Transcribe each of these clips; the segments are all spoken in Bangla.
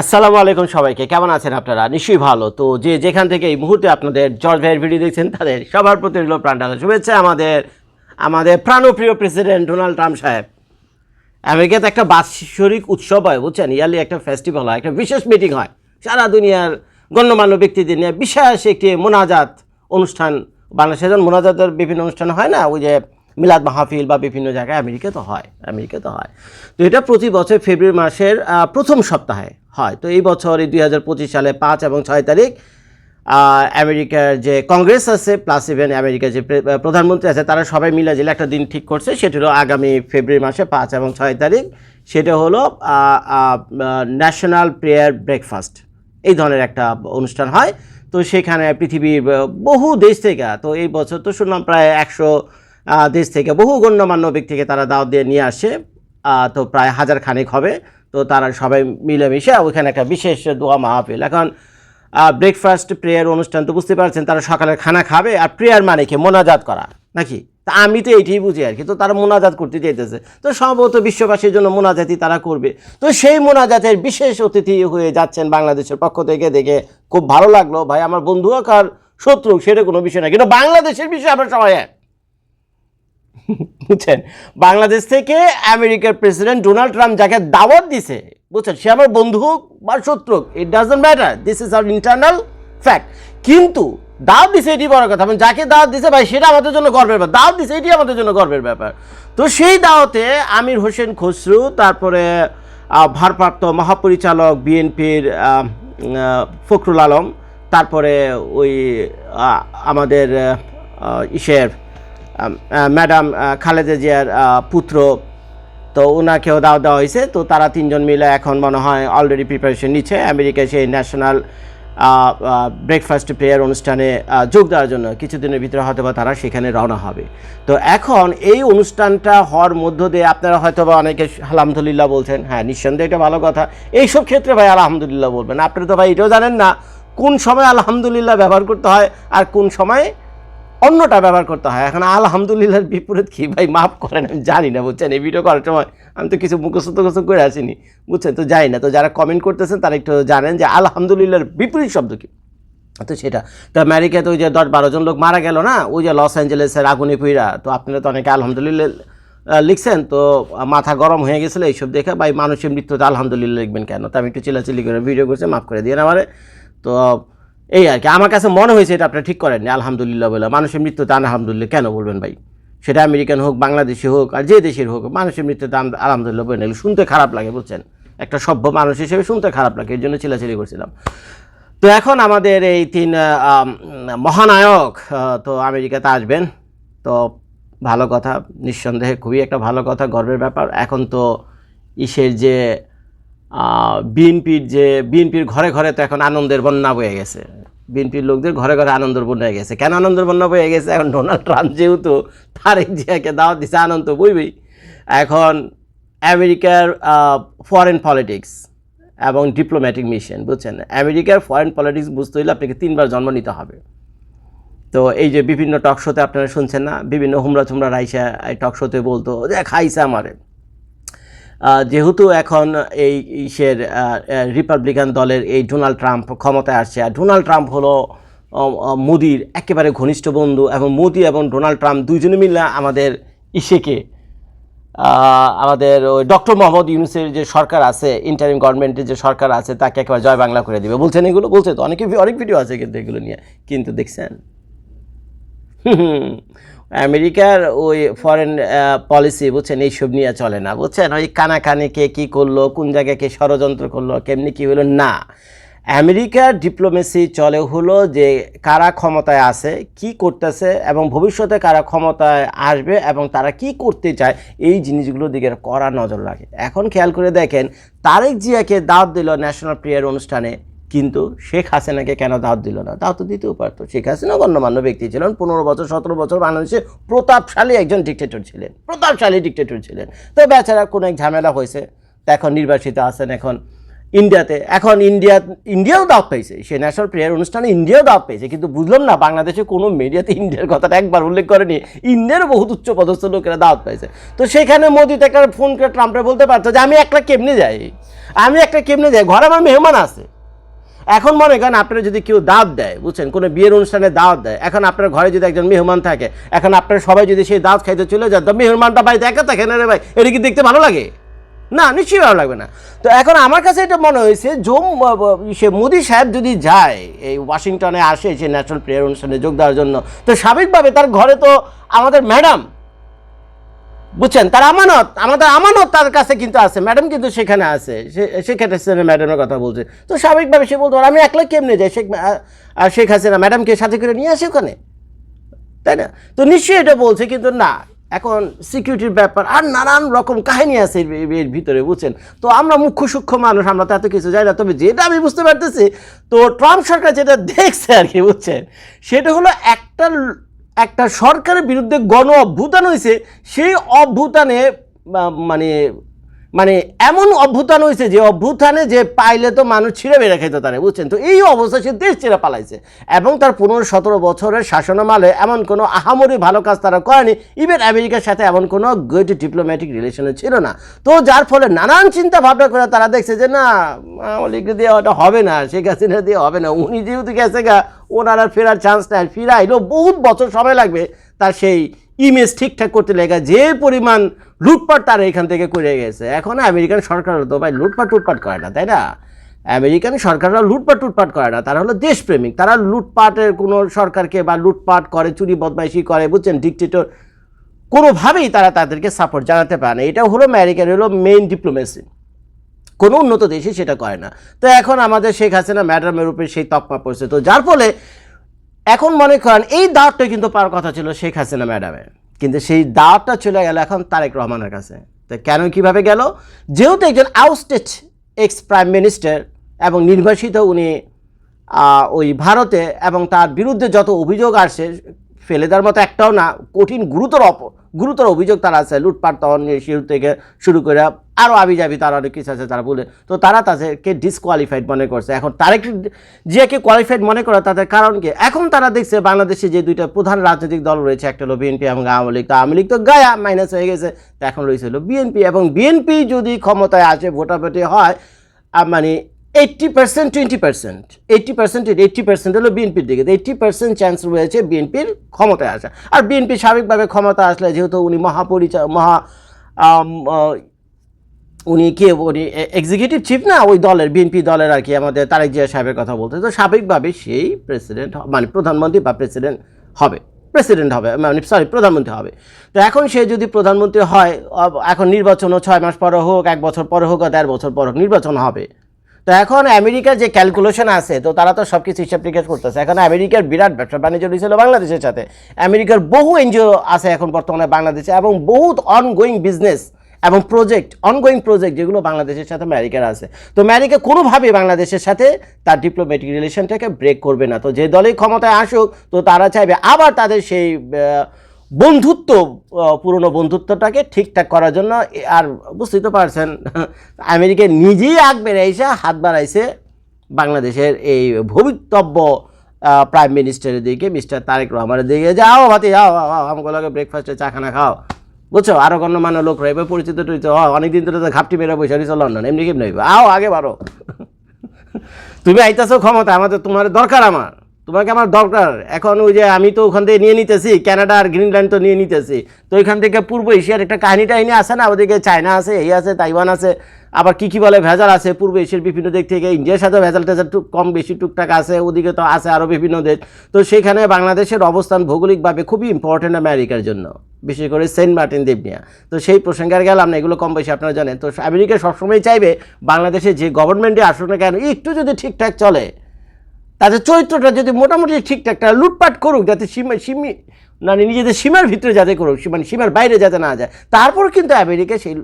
আসসালামু আলাইকুম সবাইকে। কেমন আছেন আপনারা? নিশ্চয়ই ভালো। তো যে যেখান থেকে এই মুহূর্তে আপনাদের জর্জ ভাইয়ের ভিডিও দেখছেন, তাদের সবার প্রতি রইল প্রাণঢালা শুভেচ্ছা আমাদের আমাদের প্রাণপ্রিয় প্রেসিডেন্ট ডোনাল্ড ট্রাম্প সাহেব। আমেরিকাতে একটা বাৎসরিক উৎসব হয়, বুঝছেন? ইয়ারলি একটা ফেস্টিভ্যাল হয়, একটা বিশেষ মিটিং হয়। সারা দুনিয়ার গণ্যমান্য ব্যক্তিদের নিয়ে বিশেষ একটি মোনাজাত অনুষ্ঠান, বাংলাদেশে যেমন মোনাজাতের বিভিন্ন অনুষ্ঠান হয় না, ওই যে মিলাদ মাহফিল বা বিভিন্ন জায়গায় আমেরিকা তো হয় আমেরিকা তো হয়। তো এটা প্রতি বছর ফেব্রুয়ারি মাসের প্রথম সপ্তাহে। হয়। তো এই বছর এই দুই হাজার পঁচিশ সালে পাঁচ এবং ছয় তারিখ আমেরিকার যে কংগ্রেস আছে, প্লাস ইভেন আমেরিকার যে প্রধানমন্ত্রী আছে, তারা সবাই মিলে জেলে একটা দিন ঠিক করছে, সেটা হলো আগামী ফেব্রুয়ারি মাসে পাঁচ এবং ছয় তারিখ। সেটা হলো ন্যাশনাল প্রেয়ার ব্রেকফাস্ট এই ধরনের একটা অনুষ্ঠান হয়। তো সেখানে পৃথিবীর বহু দেশ থেকে, তো এই বছর তো শুনলাম প্রায় একশো দেশ থেকে বহু গণ্যমান্য ব্যক্তিকে তারা দাওয়াত দিয়ে নিয়ে আসে তো প্রায় হাজার খানেক হবে। তো তারা সবাই মিলেমিশে ওইখানে একটা বিশেষ দোয়া মাহফিল। এখন ব্রেকফাস্ট প্রেয়ার অনুষ্ঠান তো বুঝতে পারছেন, তারা সকালের খানা খাবে আর প্রেয়ার মানে কি? মোনাজাত করা, নাকি? তা আমি তো এইটাই বুঝি আর কি। তো তারা মোনাজাত করতে চাইতেছে। তো সম্ভবত বিশ্ববাসীর জন্য মোনাজাতই তারা করবে। তো সেই মোনাজাতের বিশেষ অতিথি হয়ে যাচ্ছেন বাংলাদেশের পক্ষ থেকে দেখে খুব ভালো লাগল। ভাই, আমার বন্ধু হোক আর শত্রু সেটা কোনো বিষয় না। কিন্তু বাংলাদেশের বিষয়ে আমরা সবাই এক। বুঝছেন? বাংলাদেশ থেকে আমেরিকার প্রেসিডেন্ট ডোনাল্ড ট্রাম্প যাকে দাওয়াত দিছে, বুঝছেন? সে আমার বন্ধু হোক বা শত্রু হোক it doesn't matter this is our internal fact কিন্তু দাওয়াত দিছে এটি বড় কথা। মানে যাকে দাওয়াত দিছে ভাই, সেটা আমাদের জন্য গর্বের ব্যাপার। দাওয়াত দিছে এটি আমাদের জন্য গর্বের ব্যাপার। তো সেই দাওয়াতে আমির হোসেন খসরু, তারপরে ভারপ্রাপ্ত মহাপরিচালক বিএনপির ফখরুল আলম, তারপরে ওই আমাদের ইসের ম্যাডাম খালেদা জিয়ার পুত্র। তো ওনাকেও দাওয়া দেওয়া হয়েছে। তো তারা তিনজন মিলে এখন মনে হয় অলরেডি প্রিপারেশন নিচ্ছে। আমেরিকায় সেই ন্যাশনাল ব্রেকফাস্ট প্রেয়ার অনুষ্ঠানে যোগ দেওয়ার জন্য কিছুদিনের ভিতরে হয়তো বা তারা সেখানে রওনা হবে। তো এখন এই অনুষ্ঠানটা হওয়ার মধ্য দিয়ে আপনারা হয়তো বা অনেকে আলহামদুলিল্লাহ বলছেন হ্যাঁ নিঃসন্দেহে এটা ভালো কথা। এইসব ক্ষেত্রে ভাই আলহামদুলিল্লাহ বলবেন। আপনি তো ভাই, এটাও জানেন না কোন সময় আলহামদুলিল্লাহ ব্যবহার করতে হয় আর কোন সময় অন্যটা ব্যবহার করতে হয়। এখন আলহামদুলিল্লাহর বিপরীত কি? ভাই, মাফ করেন, আমি জানি না, বুঝছেন? এই ভিডিও করার সময় আমি তো কিছু মুখস্থ টুখস্থ করে আসিনি, বুঝছেন? তো জানি না, তো যারা কমেন্ট করতেছেন, তারা একটু জানেন যে আলহামদুলিল্লাহর বিপরীত শব্দ কি? তো সেটা। তো আমেরিকায় তো ওই যে দশ বারো জন লোক মারা গেল না, ওই যে লস অ্যাঞ্জেলেসের আগুনে পুইরা, তো আপনারা তো অনেকে আলহামদুলিল্লাহ লিখছেন, তো মাথা গরম হয়ে গেছিল এইসব দেখে, ভাই, মানুষের মৃত্যুতে আলহামদুলিল্লাহ লিখবেন কেন? তো আমি একটু চিল্লাচিল্লি করে ভিডিও করছে, মাফ করে দিয়ে আমারে। তো এই আর কি। আমার কাছে মনে হয়েছে এটা আপনারা ঠিক করেননি, আলহামদুলিল্লাহ বলে। মানুষের মৃত্যুতে আলহামদুলিল্লাহ। কেন বলবেন ভাই? সেটা আমেরিকান হোক, বাংলাদেশি হোক, আর যে দেশের হোক, মানুষের মৃত্যুতে আলহামদুলিল্লাহ বলে এগুলো শুনতে খারাপ লাগে, বুঝছেন? একটা সভ্য মানুষ হিসেবে শুনতে খারাপ লাগে এর জন্য চিল্লাচিল্লি করছিলাম। তো এখন আমাদের এই তিন মহানায়ক তো আমেরিকাতে আসবেন। তো ভালো কথা, নিঃসন্দেহে খুবই একটা ভালো কথা, গর্বের ব্যাপার। এখন তো ইসের যে বিএনপির যে, বিএনপির ঘরে ঘরে তো এখন আনন্দের বন্যা বয়ে গেছে। বিএনপির লোকদের ঘরে ঘরে আনন্দের বন্যা হয়ে গেছে। কেন আনন্দের বন্যা বয়ে গেছে? এখন ডোনাল্ড ট্রাম্প যেহেতু তারেক জিয়াকে দাওয়াত দিছে, আনন্দ বইবেই। এখন আমেরিকার ফরেন পলিটিক্স এবং ডিপ্লোম্যাটিক মিশন বুঝছেন? আমেরিকার ফরেন পলিটিক্স বুঝতে হলে আপনাকে তিনবার জন্ম নিতে হবে। তো এই যে বিভিন্ন টক শোতে আপনারা শুনছেন না, বিভিন্ন হুমরা চুমরা রাইসা এই টক শোতে বলতো যে খাইছে আমারে। যেহেতু এখন এই ইসের রিপাবলিকান দলের এই ডোনাল্ড ট্রাম্প ক্ষমতায় আসছে আর ডোনাল্ড ট্রাম্প হলো মোদির একেবারে ঘনিষ্ঠ বন্ধু এবং মোদি এবং ডোনাল্ড ট্রাম্প দুইজনে মিলে আমাদের ইসেকে আমাদের ওই ডক্টর মোহাম্মদ ইউনুসের যে সরকার আছে ইন্টারিম গভর্নমেন্টের যে সরকার আছে তাকে একেবারে জয় বাংলা করে দিবে। বলছেন এগুলো? বলছে তো অনেকে অনেক ভিডিও আছে কিন্তু এগুলো নিয়ে। কিন্তু দেখছেন? হুম, আমেরিকার ওই ফরেন পলিসি বুঝছেন, এইসব নিয়ে চলে না, বুঝছেন? ওই কানাকানি কে কী করল, কোন জায়গায় কে ষড়যন্ত্র করল, কেমনি কী হলো, না। আমেরিকার ডিপ্লোমেসি চলে হলো যে কারা ক্ষমতায় আছে, কি করতেছে এবং ভবিষ্যতে কারা ক্ষমতায় আসবে এবং তারা কি করতে চায়, এই জিনিসগুলোর দিকে কড়া নজর রাখে। এখন খেয়াল করে দেখেন, তারেক জিয়াকে দাওয়াত দিল ন্যাশনাল প্রেয়ার অনুষ্ঠানে। কিন্তু শেখ হাসিনাকে কেন দাওয়াত দিল না? দাওয়াত দিতেও পারতো। শেখ হাসিনা গণ্যমান্য ব্যক্তি ছিলেন। পনেরো বছর, সতেরো বছর বাংলাদেশে প্রতাপশালী একজন ডিক্টেটর ছিলেন। প্রতাপশালী ডিক্টেটর ছিলেন। তো বেচারা কোনো এক ঝামেলা হয়েছে। এখন নির্বাসিত আছেন এখন ইন্ডিয়াতে। এখন ইন্ডিয়া, ইন্ডিয়াও দাওয়াত পাইছে। সে ন্যাশনাল প্রেয়ার অনুষ্ঠানে ইন্ডিয়াও দাওয়াত পাইছে। কিন্তু বুঝলাম না, বাংলাদেশে কোনো মিডিয়াতে ইন্ডিয়ার কথাটা একবার উল্লেখ করেনি। ইন্ডিয়ারও বহুত উচ্চ পদস্থ লোকেরা দাওয়াত পাইছে। তো সেখানে মোদি তো একটা ফোন করে ট্রাম্পে বলতে পারতো যে, আমি একটা কেমনে যাই? আমি একটা কেমনে যাই? ঘরে আমার মেহমান আছে। এখন মনে করেন আপনারা যদি কেউ দাওয়াত দেয়, বুঝছেন? কোনো বিয়ের অনুষ্ঠানে দাওয়াত দেয়, এখন আপনার ঘরে যদি একজন মেহমান থাকে, এখন আপনারা সবাই যদি সেই দাওয়াত খাইতে চলে যান, তো মেহমানটা বাড়িতে একা থাকে না রে ভাই, এটা কি দেখতে ভালো লাগে? না, নিশ্চয়ই ভালো লাগবে না। তো এখন আমার কাছে এটা মনে হয়েছে, জম সে মোদি সাহেব যদি যায়, এই ওয়াশিংটনে আসে সে ন্যাশনাল প্রেয়ার অনুষ্ঠানে যোগ দেওয়ার জন্য, তো স্বাভাবিকভাবে তার ঘরে তো আমাদের ম্যাডাম বুঝছেন? তার আমানত, আমাদের আমানত তার কাছে কিন্তু আছে। ম্যাডাম কিন্তু সেখানে আছে। সে- শেখ হাসিনা ম্যাডামের কথা বলছে। তো স্বাভাবিকভাবে সে বলতো আমি একলা কেমনে যাই? শেখ আর শেখ হাসিনা ম্যাডামকে সাথে করে নিয়ে আসে ওখানে? তাই না? তো নিশ্চয়ই এটা বলছে, কিন্তু না। এখন সিকিউরিটির ব্যাপার, আর নানান রকম কাহিনী আছে এর ভিতরে, বুঝছেন? তো আমরা মুখ্য সূক্ষ্ম মানুষ, আমরা তো এত কিছু যাই না। তবে যেটা আমি বুঝতে পারতেছি, তো ট্রাম্প সরকার যেটা দেখছে আর কি, বুঝছেন? সেটা হলো একটা একটা সরকারের বিরুদ্ধে গণ অভ্যুত্থান হয়েছে সেই অভ্যুত্থানে মানে মানে এমন অভ্যুত্থান হয়েছে যে অভ্যুত্থানে যে পাইলে তো মানুষ ছিঁড়ে বেড়ে খেতে তারে বুঝছেন? তো এই অবস্থা সে দেশ ছেড়ে পালাইছে। এবং তার পনেরো সতেরো বছরের শাসনামালে এমন কোনো আহামরি ভালো কাজ তারা করেনি। ইভেন আমেরিকার সাথে এমন কোনো গুড ডিপ্লোম্যাটিক রিলেশনে ছিল না। তো যার ফলে নানান চিন্তা ভাবনা করে তারা দেখছে যে, না আমলিকে দিয়ে ওটা হবে না, শেখ হাসিনা দিয়ে হবে না। উনি যেহেতু গেছে গা, ওনার ফেরার চান্স নাই ফিরা এলো বহুত বছর সময় লাগবে তার সেই ইমেজ ঠিকঠাক করতে লেগে যে পরিমাণ লুটপাট তারা এখান থেকে করে গেছে। এখন আমেরিকান সরকার তো ভাই লুটপাট টুটপাট করে না, তাই না? আমেরিকান সরকাররা লুটপাট টুটপাট করে না, তারা হলো দেশপ্রেমিক। তারা লুটপাটের কোনো সরকারকে বা লুটপাট করে, চুরি বদমাইশি করে, বুঝছেন? ডিকটেটর কোনোভাবেই তারা তাদেরকে সাপোর্ট জানাতে পারে না। এটা হলো আমেরিকার হলো মেইন ডিপ্লোমেসি কোনো উন্নত দেশে সেটা করে না। তো এখন আমাদের শেখ হাসিনা ম্যাডামের উপরে সেই তকমা পড়ছে। তো যার ফলে এখন মনে করেন, এই দাওয়াতটা কিন্তু পাওয়ার কথা ছিল শেখ হাসিনা ম্যাডামের কিন্তু সেই দাওয়াতটা চলে গেল এখন তারেক রহমানের কাছে। তো কেন, কীভাবে গেল? যেহেতু একজন আউস্টেড এক্স প্রাইম মিনিস্টার এবং নির্বাসিত উনি ওই ভারতে এবং তার বিরুদ্ধে যত অভিযোগ আসে, ফেলে দেওয়ার মতো একটাও না, কঠিন, গুরুতর অপ গুরুতর অভিযোগ তারা আছে, লুটপাট তখন শুরু থেকে শুরু করে আরও আবি যাবি তারা অনেক কিছু আছে তারা বলে। তো তারা তাদেরকে ডিসকোয়ালিফাইড মনে করছে। এখন তারেক জিয়াকে কোয়ালিফাইড মনে করা তাদের কারণ কি? এখন তারা দেখছে বাংলাদেশে যে দুইটা প্রধান রাজনৈতিক দল রয়েছে, একটা হলো বিএনপি এবং আওয়ামী লীগ। তো আওয়ামী লীগ তো গায়া মাইনাস হয়ে গেছে। তো এখন রয়েছে হলো বিএনপি এবং বিএনপি যদি ক্ষমতায় আসে, ভোটাভুটি হয় মানে eighty percent twenty percent eighty percent eighty percent হলো বিএনপির দিকে। এইট্টি পার্সেন্ট চান্স রয়েছে বিএনপির ক্ষমতায় আসা। আর বিএনপি স্বাভাবিকভাবে ক্ষমতা আসলে যেহেতু উনি মহাপরিচয় মহা উনি কে, উনি এক্সিকিউটিভ চিফ না? ওই দলের বিএনপি দলের আর কি, আমাদের তারেক জিয়া সাহেবের কথা বলতে। তো স্বাভাবিকভাবে সেই প্রেসিডেন্ট মানে প্রধানমন্ত্রী বা প্রেসিডেন্ট হবে। প্রেসিডেন্ট হবে মানে সরি প্রধানমন্ত্রী হবে। তো এখন সে যদি প্রধানমন্ত্রী হয় এখন নির্বাচনও ছয় মাস পরে হোক, এক বছর পরে হোক আর দেড় বছর পর হোক, নির্বাচন হবে। তো এখন আমেরিকার যে ক্যালকুলেশন আছে, তো তারা তো সব কিছু হিসাব টিকেট করতেছে। এখন আমেরিকার বিরাট ব্যবসা বাণিজ্য রয়েছিল বাংলাদেশের সাথে। আমেরিকার বহু এনজিও আছে এখন বর্তমানে বাংলাদেশে এবং বহুত অনগোয়িং বিজনেস এবং প্রজেক্ট অনগোয়িং প্রজেক্ট যেগুলো বাংলাদেশের সাথে আমেরিকার আছে। তো আমেরিকা কোনোভাবেই বাংলাদেশের সাথে তার ডিপ্লোম্যাটিক রিলেশনটাকে ব্রেক করবে না। তো যে দলেই ক্ষমতায় আসুক, তো তারা চাইবে আবার তাদের সেই বন্ধুত্ব পুরনো বন্ধুত্বটাকে ঠিকঠাক করার জন্য আর বুঝতেই তো পারছেন, আমেরিকা নিজেই আগ বেড়াইছে, হাত বাড়াইছে বাংলাদেশের এই ভবিতব্য প্রাইম মিনিস্টারের দিকে মিস্টার তারেক রহমানের দিকে। যাও ভাতি, যাও আমাকে ব্রেকফাস্টে চা খানা খাও। বুঝছ? আরও গণ্যমান্য লোক রয়েবে, পরিচিত টরিচিত অনেকদিন ধরে তো ঘাপটি মেরে বসে রয়েছে লন্ডন, এমনি কেমনি আও, আগে বারো তুমি আইতাছো ক্ষমতা আমাদের তোমার দরকার আমার। তোমাকে আমার দরকার। এখন ওই যে আমি তো ওখান থেকে নিয়ে নিতেছি কানাডা আর গ্রিনল্যান্ড তো নিয়ে নিতেছি। তো ওইখান থেকে পূর্ব এশিয়ার একটা কাহিনী টাহিনী আছে না? ওদিকে চায়না আছে, এই আছে তাইওয়ান আছে। আবার কি কি বলে ভেজাল আছে? পূর্ব এশিয়ার বিভিন্ন দিক থেকে ইন্ডিয়ার সাথে ভেজাল টেজাল টুক কম বেশি টুকটাক আছে, ওদিকে তো আছে আরও বিভিন্ন দেশ। তো সেখানে বাংলাদেশের অবস্থান ভৌগোলিকভাবে খুবই ইম্পর্টেন্ট আমেরিকার জন্য, বিশেষ করে সেন্ট মার্টিন দ্বীপ নিয়ে। তো সেই প্রসঙ্গে আর গেলাম না, এগুলো কম বেশি আপনারা জানেন। তো আমেরিকা সবসময় চাইবে বাংলাদেশে যে গভর্নমেন্টে আসুক না কেন, একটু যদি ঠিকঠাক চলে তাদের চরিত্রটা যদি মোটামুটি ঠিকঠাক তারা লুটপাট করুক যাতে সীমা, সীমি মানে নিজেদের সীমার ভিতরে যাতে করুক মানে সীমার বাইরে যাতে না যায়, তারপর কিন্তু আমেরিকা সেই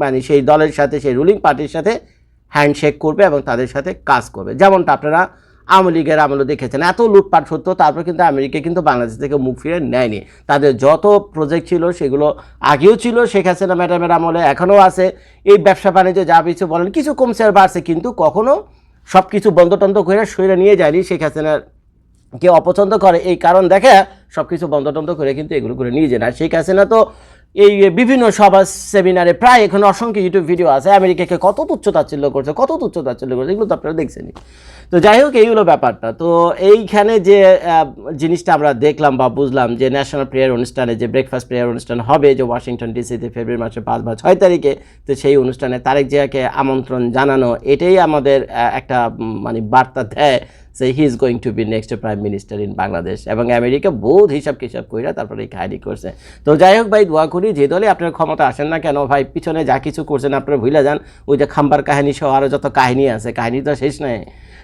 মানে সেই দলের সাথে, সেই রুলিং পার্টির সাথে হ্যান্ডশেক করবে এবং তাদের সাথে কাজ করবে। যেমনটা আপনারা আওয়ামী লীগের আমলে দেখেছেন, এত লুটপাট সত্য তারপর কিন্তু আমেরিকা কিন্তু বাংলাদেশ থেকে মুখ ফিরে নেয়নি। তাদের যত প্রজেক্ট ছিল সেগুলো আগেও ছিল, শেখ হাসিনা ম্যাডামের আমলে এখনও আছে। এই ব্যবসা বাণিজ্য যা কিছু বলেন, কিছু কমছে আর বাড়ছে, কিন্তু কখনো সব কিছু বন্ধ টন্ধ করে সইরে নিয়ে যায়নি শেখ হাসিনার। কে অপছন্দ করে, এই কারণ দেখে সব কিছু বন্ধ টন্ধ করে কিন্তু এগুলো করে নিয়ে যায় না। শেখ হাসিনা তো এই বিভিন্ন সভা সেমিনারে প্রায় এখন অসংখ্য ইউটিউব ভিডিও আছে। আমেরিকাকে কত তুচ্ছ তাচ্ছিল্য করছে, কত তুচ্ছ তাচ্ছিল্য করছে, এগুলো তো আপনারা দেখছেনই। তো যাই হোক, এই হলো ব্যাপারটা। তো এইখানে যে জিনিসটা আমরা দেখলাম বা বুঝলাম যে ন্যাশনাল প্রেয়ার অনুষ্ঠানে যে ব্রেকফাস্ট প্রেয়ার অনুষ্ঠান হবে যে ওয়াশিংটন ডিসিতে ফেব্রুয়ারি মাসের পাঁচ বা ছয় তারিখে, তো সেই অনুষ্ঠানে তারেক জিয়াকে আমন্ত্রণ জানানো, এটাই আমাদের একটা মানে বার্তা দেয় যে he is going to be next prime minister in Bangladesh এবং আমেরিকা বহুত হিসাব কিসাব কইরা তারপরে এই কাহিনী করছে। তো যাই হোক ভাই, দোয়া করি, যে দলে আপনার ক্ষমতা আসেন না কেন, ভাই, পিছনে যা কিছু করছেন আপনারা ভুলে যান। ওই যে খাম্বার কাহিনী সহ আরও যত কাহিনী আছে, কাহিনী তো শেষ নয়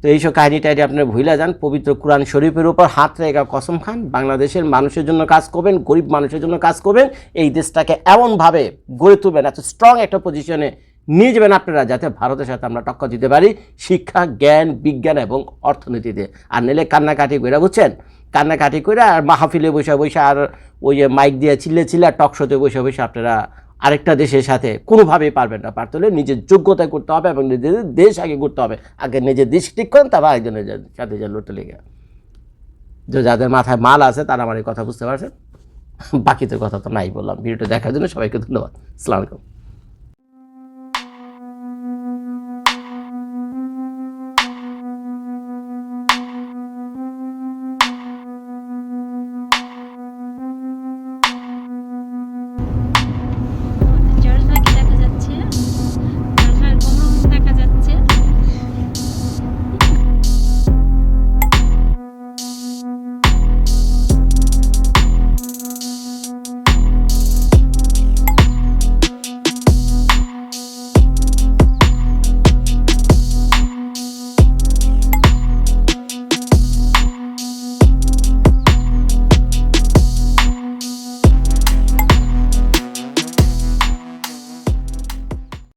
তো এইসব কাহিনী টাইনি আপনারা ভুলে যান। পবিত্র কোরআন শরীফের উপর হাত রেখা কসম খান, বাংলাদেশের মানুষের জন্য কাজ করবেন, গরিব মানুষের জন্য কাজ করবেন, এই দেশটাকে এমনভাবে গড়ে তুলবেন, এত স্ট্রং একটা পজিশনে নিয়ে যাবেন আপনারা যাতে ভারতের সাথে আমরা টক্কর দিতে পারি শিক্ষা, জ্ঞান, বিজ্ঞান এবং অর্থনীতিতে। আর নিলে কান্নাকাটি করে বুঝছেন? কান্নাকাটি করে আর মাহফিলে বসে বসে আর ওই যে মাইক দিয়ে চিল্লে চিল্লে টক শোতে বসে বসে আপনারা আরেকটা দেশের সাথে কোনোভাবেই পারবেন না। পারতে হলে নিজের যোগ্যতা করতে হবে এবং নিজেদের দেশ আগে করতে হবে। আগে নিজের দেশ ঠিক করেন, তারপর আরেকজনের সাথে যে লড়তে লেগে। যে যাদের মাথায় মাল আছে, তারা আমার এই কথা বুঝতে পারছেন। বাকিদের কথা তো নাই বললাম। ভিডিওটা দেখার জন্য সবাইকে ধন্যবাদ। আলাইকুম।